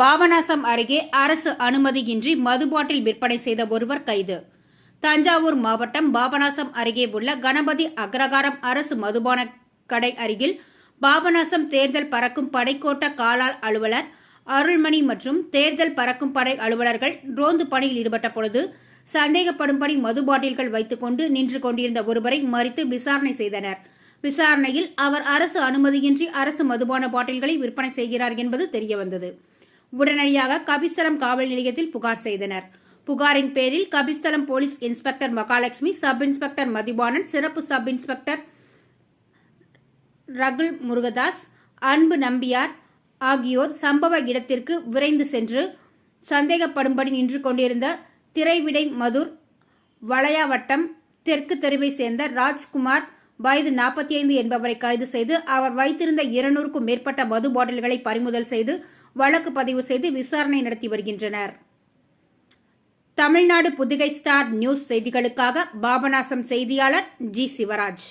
பாபநாசம் அருகே அரசு அனுமதியின்றி மது பாட்டில் விற்பனை செய்த ஒருவர் கைது. தஞ்சாவூர் மாவட்டம் பாபநாசம் அருகே உள்ள கணபதி அக்ரகாரம் அரசு மதுபான கடை அருகில் பாபநாசம் தேர்தல் பறக்கும் படைக்கோட்ட காலாள் அலுவலர் அருள்மணி மற்றும் தேர்தல் பறக்கும் படை அலுவலர்கள் ரோந்து பணியில் ஈடுபட்ட பொழுது சந்தேகப்படும்படி மது பாட்டில்கள் வைத்துக் கொண்டு நின்று கொண்டிருந்த ஒருவரை மறித்து விசாரணை செய்தனர். விசாரணையில் அவர் அரசு அனுமதியின்றி அரசு மதுபான பாட்டில்களை விற்பனை செய்கிறார் என்பது தெரியவந்தது. உடனடியாக கபிஸ்தலம் காவல் நிலையத்தில் புகார் செய்தனர். புகாரின் பேரில் Kabisthalam police inspector Mahalakshmi sub inspector Mathivanan சிறப்பு சப் இன்ஸ்பெக்டர் ரகுல் முருகதாஸ் அன்பு நம்பியார் ஆகியோர் சம்பவ இடத்திற்கு விரைந்து சென்று சந்தேகப்படும்படி நின்று கொண்டிருந்த திரைவிடை மதுர் வளையாவட்டம் தெற்கு தெருவை சேர்ந்த ராஜ்குமார் வயது நாற்பத்தி ஐந்து என்பவரை கைது செய்து அவர் வைத்திருந்த இருநூறுக்கும் மேற்பட்ட மது பாட்டில்களை பறிமுதல் செய்து வழக்கு பதிவு செய்து விசாரணை நடத்தி வருகின்றனர். தமிழ்நாடு புதுகை ஸ்டார் நியூஸ் செய்திகளுக்காக பாபநாசம் செய்தியாளர் ஜி சிவராஜ்.